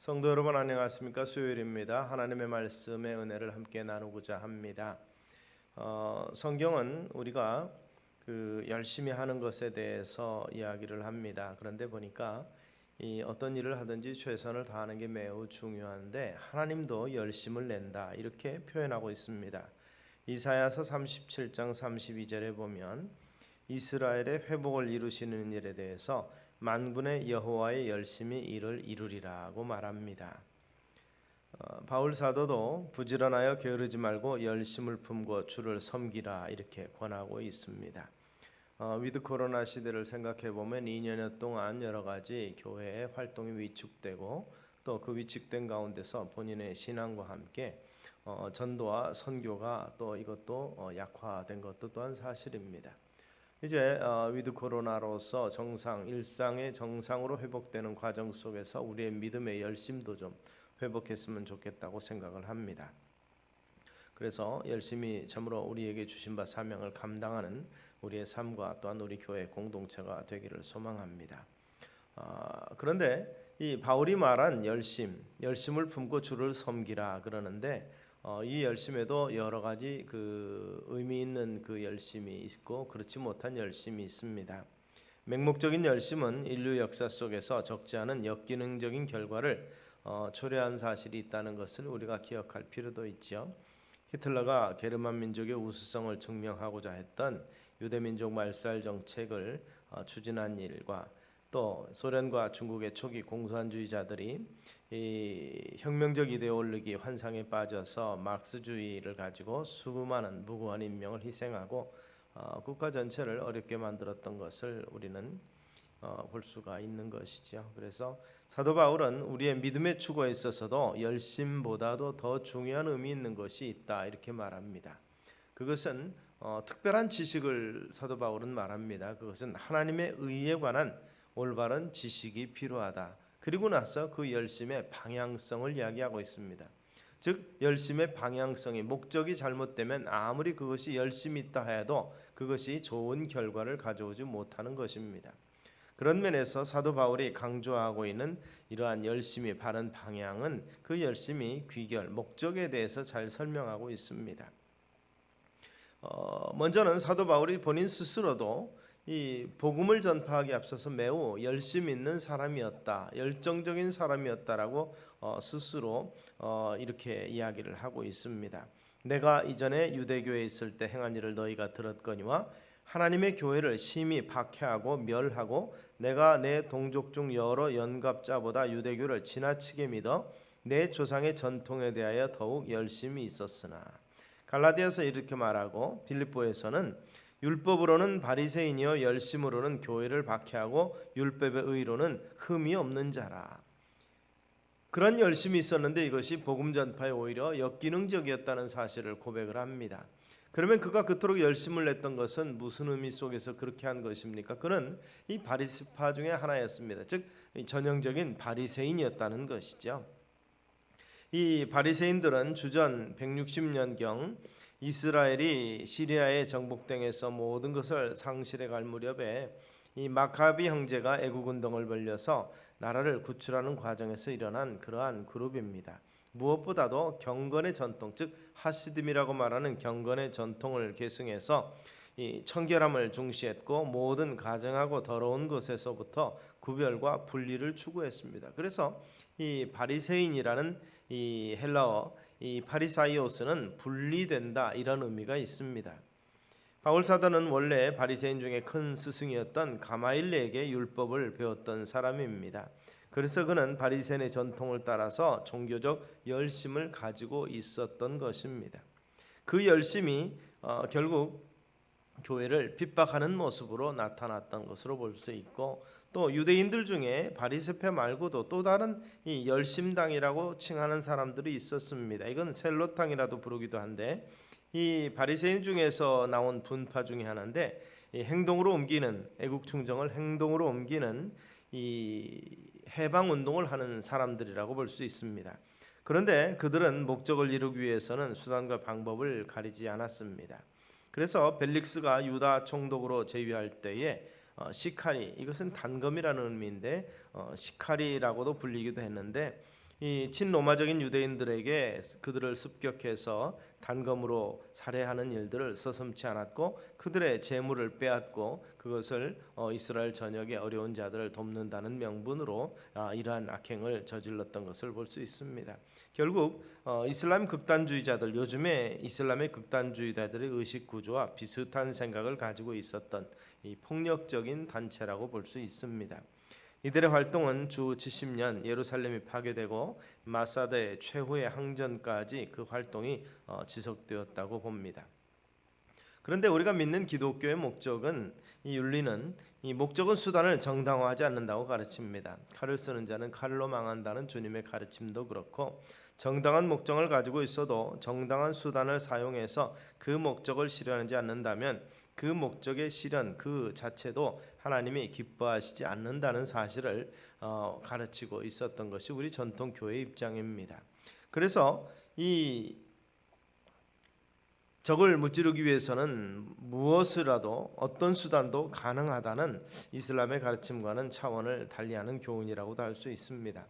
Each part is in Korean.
성도 여러분 안녕하십니까 수요일입니다. 하나님의 말씀의 은혜를 함께 나누고자 합니다. 어, 성경은 우리가 그 열심히 하는 것에 대해서 이야기를 합니다. 그런데 보니까 이 어떤 일을 하든지 최선을 다하는 게 매우 중요한데 하나님도 열심을 낸다 이렇게 표현하고 있습니다. 이사야서 37장 32절에 보면 이스라엘의 회복을 이루시는 일에 대해서 만군의 여호와의 열심히 일을 이루리라고 말합니다. 어, 바울 사도도 부지런하여 게으르지 말고 열심을 품고 주를 섬기라 이렇게 권하고 있습니다. 어, 위드 코로나 시대를 생각해 보면 2년여 동안 여러 가지 교회의 활동이 위축되고 또 그 위축된 가운데서 본인의 신앙과 함께 어, 전도와 선교가 또 이것도 어, 약화된 것도 또한 사실입니다. 이제 어, 위드 코로나로서 정상 일상의 정상으로 회복되는 과정 속에서 우리의 믿음의 열심도 좀 회복했으면 좋겠다고 생각을 합니다. 그래서 열심히 참으로 우리에게 주신 바 사명을 감당하는 우리의 삶과 또한 우리 교회 공동체가 되기를 소망합니다. 아, 그런데 이 바울이 말한 열심, 열심을 품고 주를 섬기라 그러는데 어, 이 열심에도 여러 가지 그 의미 있는 그 열심이 있고 그렇지 못한 열심이 있습니다. 맹목적인 열심은 인류 역사 속에서 적지 않은 역기능적인 결과를 어, 초래한 사실이 있다는 것을 우리가 기억할 필요도 있죠. 히틀러가 게르만 민족의 우수성을 증명하고자 했던 유대민족 말살 정책을 어, 추진한 일과 또 소련과 중국의 초기 공산주의자들이 이 혁명적 이데올로기 환상에 빠져서 마크스주의를 가지고 수많은 무고한 인명을 희생하고 어, 국가 전체를 어렵게 만들었던 것을 우리는 어, 볼 수가 있는 것이죠. 그래서 사도 바울은 우리의 믿음의 추구에 있어서도 열심보다도 더 중요한 의미 있는 것이 있다 이렇게 말합니다. 그것은 어, 특별한 지식을 사도 바울은 말합니다. 그것은 하나님의 의에 관한 올바른 지식이 필요하다. 그리고 나서 그 열심의 방향성을 이야기하고 있습니다. 즉 열심의 방향성이 목적이 잘못되면 아무리 그것이 열심히 있다 해도 그것이 좋은 결과를 가져오지 못하는 것입니다. 그런 면에서 사도 바울이 강조하고 있는 이러한 열심히 바른 방향은 그 열심이 귀결 목적에 대해서 잘 설명하고 있습니다. 어, 먼저는 사도 바울이 본인 스스로도 이 복음을 전파하기 앞서서 매우 열심 있는 사람이었다, 열정적인 사람이었다라고 어, 스스로 어, 이렇게 이야기를 하고 있습니다. 내가 이전에 유대교에 있을 때 행한 일을 너희가 들었거니와 하나님의 교회를 심히 박해하고 멸하고 내가 내 동족 중 여러 연갑자보다 유대교를 지나치게 믿어 내 조상의 전통에 대하여 더욱 열심히 있었으나 갈라디아서 이렇게 말하고 빌립보에서는 율법으로는 바리새인이요 열심으로는 교회를 박해하고 율법의 의로는 흠이 없는 자라. 그런 열심이 있었는데 이것이 복음 전파에 오히려 역기능적이었다는 사실을 고백을 합니다. 그러면 그가 그토록 열심을 냈던 것은 무슨 의미 속에서 그렇게 한 것입니까? 그는 이 바리스파 중에 하나였습니다. 즉 전형적인 바리새인이었다는 것이죠. 이 바리새인들은 주전 160년경 이스라엘이 시리아에 정복당해서 모든 것을 상실해 갈 무렵에 이 마카비 형제가 애국 운동을 벌려서 나라를 구출하는 과정에서 일어난 그러한 그룹입니다. 무엇보다도 경건의 전통, 즉 하시즘이라고 말하는 경건의 전통을 계승해서 이 청결함을 중시했고 모든 가정하고 더러운 것에서부터 구별과 분리를 추구했습니다. 그래서 이 바리새인이라는 이 헬라어 이 파리사이오스는 분리된다 이런 의미가 있습니다. 바울 사도는 원래 바리새인 중에 큰 스승이었던 가마일레에게 율법을 배웠던 사람입니다. 그래서 그는 바리새인의 전통을 따라서 종교적 열심을 가지고 있었던 것입니다. 그 열심이 어, 결국 교회를 핍박하는 모습으로 나타났던 것으로 볼 수 있고 또 유대인들 중에 바리새파 말고도 또 다른 이 열심당이라고 칭하는 사람들이 있었습니다. 이건 셀로탕이라도 부르기도 한데 이 바리새인 중에서 나온 분파 중에 하나인데 행동으로 옮기는 애국 충정을 행동으로 옮기는 이 해방 운동을 하는 사람들이라고 볼 수 있습니다. 그런데 그들은 목적을 이루기 위해서는 수단과 방법을 가리지 않았습니다. 그래서 벨릭스가 유다 총독으로 제위할 때에 어, 시카리. 이것은 단검이라는 의미인데 어, 시카리라고도 불리기도 했는데 이 친로마적인 유대인들에게 그들을 습격해서 단검으로 살해하는 일들을 서슴지 않았고 그들의 재물을 빼앗고 그것을 어, 이스라엘 전역의 어려운 자들을 돕는다는 명분으로 아, 이러한 악행을 저질렀던 것을 볼 수 있습니다. 결국 어, 이슬람 극단주의자들 요즘에 이슬람의 극단주의자들의 의식 구조와 비슷한 생각을 가지고 있었던 이 폭력적인 단체라고 볼 수 있습니다. 이들의 활동은 주 70년 예루살렘이 파괴되고 마사드의 최후의 항전까지 그 활동이 어, 지속되었다고 봅니다. 그런데 우리가 믿는 기독교의 목적은 이 윤리는 이 목적은 수단을 정당화하지 않는다고 가르칩니다. 칼을 쓰는 자는 칼로 망한다는 주님의 가르침도 그렇고 정당한 목적을 가지고 있어도 정당한 수단을 사용해서 그 목적을 실현하지 않는다면 그 목적의 실현 그 자체도 하나님이 기뻐하시지 않는다는 사실을 어, 가르치고 있었던 것이 우리 전통 교회 입장입니다. 그래서 이 적을 무찌르기 위해서는 무엇이라도 어떤 수단도 가능하다는 이슬람의 가르침과는 차원을 달리하는 교훈이라고도 할 수 있습니다.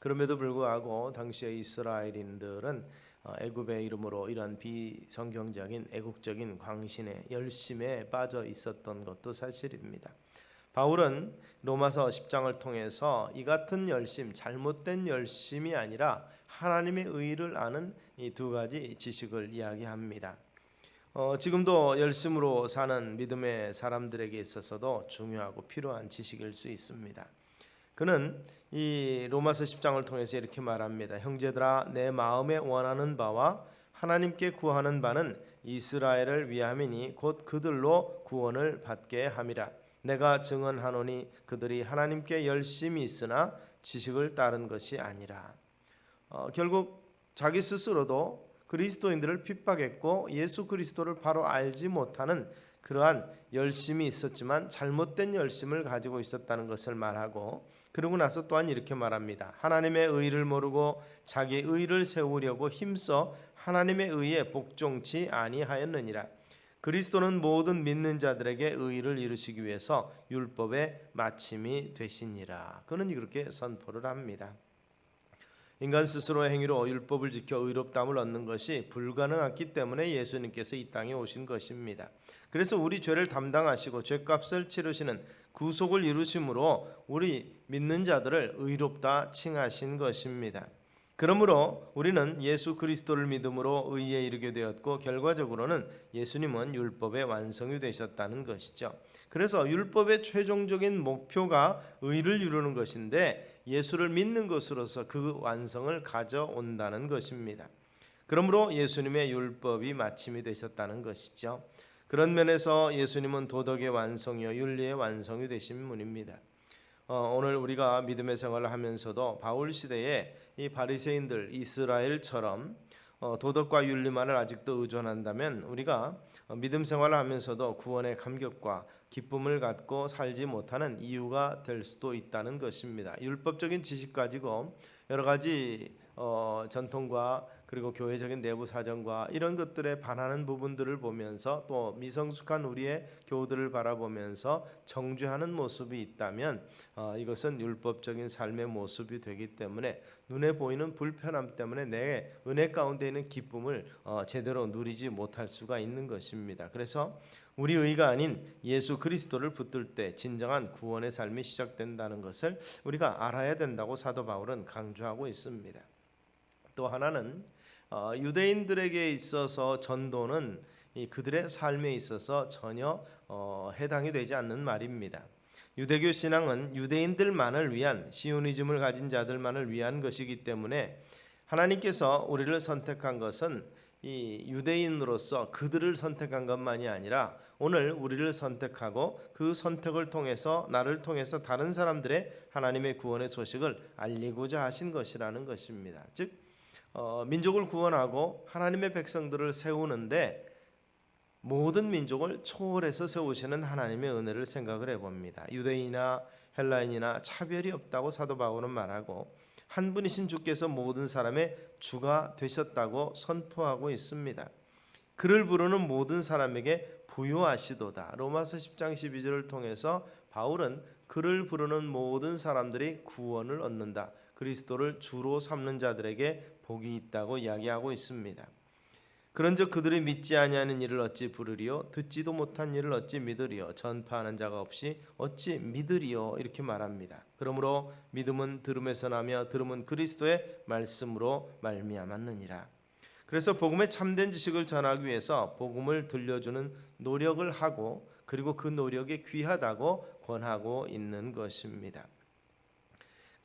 그럼에도 불구하고 당시의 이스라엘인들은 어, 애굽의 이름으로 이런 비성경적인 애국적인 광신의 열심에 빠져 있었던 것도 사실입니다. 바울은 로마서 10장을 통해서 이 같은 열심, 잘못된 열심이 아니라 하나님의 의를 아는 이 두 가지 지식을 이야기합니다. 어, 지금도 열심으로 사는 믿음의 사람들에게 있어서도 중요하고 필요한 지식일 수 있습니다. 그는 이 로마서 10장을 통해서 이렇게 말합니다. 형제들아 내 마음에 원하는 바와 하나님께 구하는 바는 이스라엘을 위함이니 곧 그들로 구원을 받게 함이라. 내가 증언하노니 그들이 하나님께 열심히 있으나 지식을 따른 것이 아니라. 어, 결국 자기 스스로도 그리스도인들을 핍박했고 예수 그리스도를 바로 알지 못하는 그러한 열심이 있었지만 잘못된 열심을 가지고 있었다는 것을 말하고 그러고 나서 또한 이렇게 말합니다. 하나님의 의를 모르고 자기 의를 세우려고 힘써 하나님의 의에 복종치 아니하였느니라. 그리스도는 모든 믿는 자들에게 의를 이루시기 위해서 율법의 마침이 되시니라. 그는 이렇게 선포를 합니다. 인간 스스로의 행위로 율법을 지켜 의롭다함을 얻는 것이 불가능했기 때문에 예수님께서 이 땅에 오신 것입니다. 그래서 우리 죄를 담당하시고 죄값을 치르시는 구속을 이루심으로 우리 믿는 자들을 의롭다 칭하신 것입니다. 그러므로 우리는 예수 그리스도를 믿음으로 의에 이르게 되었고 결과적으로는 예수님은 율법의 완성이 되셨다는 것이죠. 그래서 율법의 최종적인 목표가 의를 이루는 것인데 예수를 믿는 것으로서 그 완성을 가져온다는 것입니다. 그러므로 예수님의 율법이 마침이 되셨다는 것이죠. 그런 면에서 예수님은 도덕의 완성이요 윤리의 완성이 되신 분입니다. 어, 오늘 우리가 믿음의 생활을 하면서도 바울 시대에 이 바리새인들 이스라엘처럼 어, 도덕과 윤리만을 아직도 의존한다면 우리가 어, 믿음 생활을 하면서도 구원의 감격과 기쁨을 갖고 살지 못하는 이유가 될 수도 있다는 것입니다. 율법적인 지식 가지고 여러 가지 어, 전통과 그리고 교회적인 내부 사정과 이런 것들에 반하는 부분들을 보면서 또 미성숙한 우리의 교우들을 바라보면서 정죄하는 모습이 있다면 어, 이것은 율법적인 삶의 모습이 되기 때문에 눈에 보이는 불편함 때문에 내 은혜 가운데 있는 기쁨을 어, 제대로 누리지 못할 수가 있는 것입니다. 그래서 우리 의가 아닌 예수 그리스도를 붙들 때 진정한 구원의 삶이 시작된다는 것을 우리가 알아야 된다고 사도 바울은 강조하고 있습니다. 또 하나는 어, 유대인들에게 있어서 전도는 그들의 삶에 있어서 전혀 어, 해당이 되지 않는 말입니다. 유대교 신앙은 유대인들만을 위한 시오니즘을 가진 자들만을 위한 것이기 때문에 하나님께서 우리를 선택한 것은 이 유대인으로서 그들을 선택한 것만이 아니라 오늘 우리를 선택하고 그 선택을 통해서 나를 통해서 다른 사람들의 하나님의 구원의 소식을 알리고자 하신 것이라는 것입니다. 즉 어, 민족을 구원하고 하나님의 백성들을 세우는데 모든 민족을 초월해서 세우시는 하나님의 은혜를 생각을 해봅니다. 유대인이나 헬라인이나 차별이 없다고 사도 바울은 말하고 한 분이신 주께서 모든 사람의 주가 되셨다고 선포하고 있습니다. 그를 부르는 모든 사람에게 부요하시도다. 로마서 10장 12절을 통해서 바울은 그를 부르는 모든 사람들이 구원을 얻는다. 그리스도를 주로 삼는 자들에게 복이 있다고 이야기하고 있습니다. 그런즉 그들이 믿지 아니하는 일을 어찌 부르리요 듣지도 못한 일을 어찌 믿으리요 전파하는 자가 없이 어찌 믿으리요 이렇게 말합니다. 그러므로 믿음은 들음에서 나며 들음은 그리스도의 말씀으로 말미암았느니라. 그래서 복음의 참된 지식을 전하기 위해서 복음을 들려주는 노력을 하고 그리고 그 노력이 귀하다고 권하고 있는 것입니다.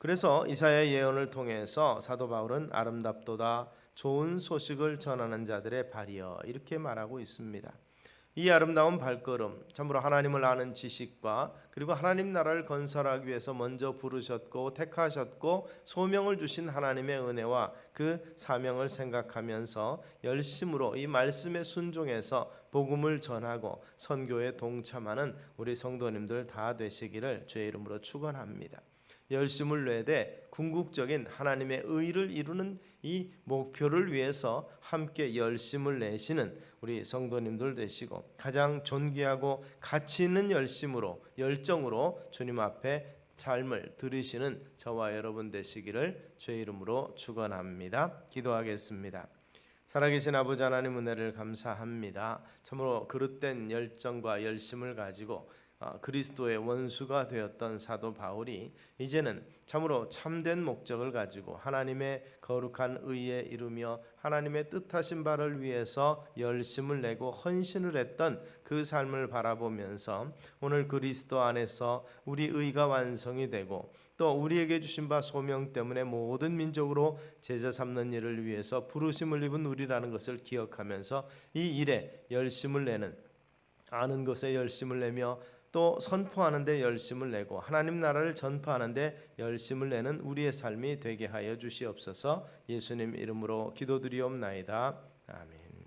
그래서 이사야의 예언을 통해서 사도 바울은 아름답도다 좋은 소식을 전하는 자들의 발이여 이렇게 말하고 있습니다. 이 아름다운 발걸음 참으로 하나님을 아는 지식과 그리고 하나님 나라를 건설하기 위해서 먼저 부르셨고 택하셨고 소명을 주신 하나님의 은혜와 그 사명을 생각하면서 열심으로 이 말씀에 순종해서 복음을 전하고 선교에 동참하는 우리 성도님들 다 되시기를 주의 이름으로 축원합니다. 열심을 내되 궁극적인 하나님의 의를 이루는 이 목표를 위해서 함께 열심을 내시는 우리 성도님들 되시고 가장 존귀하고 가치 있는 열심으로 열정으로 주님 앞에 삶을 들으시는 저와 여러분 되시기를 주의 이름으로 축원합니다. 기도하겠습니다. 살아계신 아버지 하나님 은혜를 감사합니다. 참으로 그릇된 열정과 열심을 가지고 어, 그리스도의 원수가 되었던 사도 바울이 이제는 참으로 참된 목적을 가지고 하나님의 거룩한 의에 이루며 하나님의 뜻하신 바를 위해서 열심을 내고 헌신을 했던 그 삶을 바라보면서 오늘 그리스도 안에서 우리 의가 완성이 되고 또 우리에게 주신 바 소명 때문에 모든 민족으로 제자 삼는 일을 위해서 부르심을 입은 우리라는 것을 기억하면서 이 일에 열심을 내는 아는 것에 열심을 내며 또 선포하는데 열심을 내고 하나님 나라를 전파하는데 열심을 내는 우리의 삶이 되게 하여 주시옵소서. 예수님 이름으로 기도드리옵나이다. 아멘.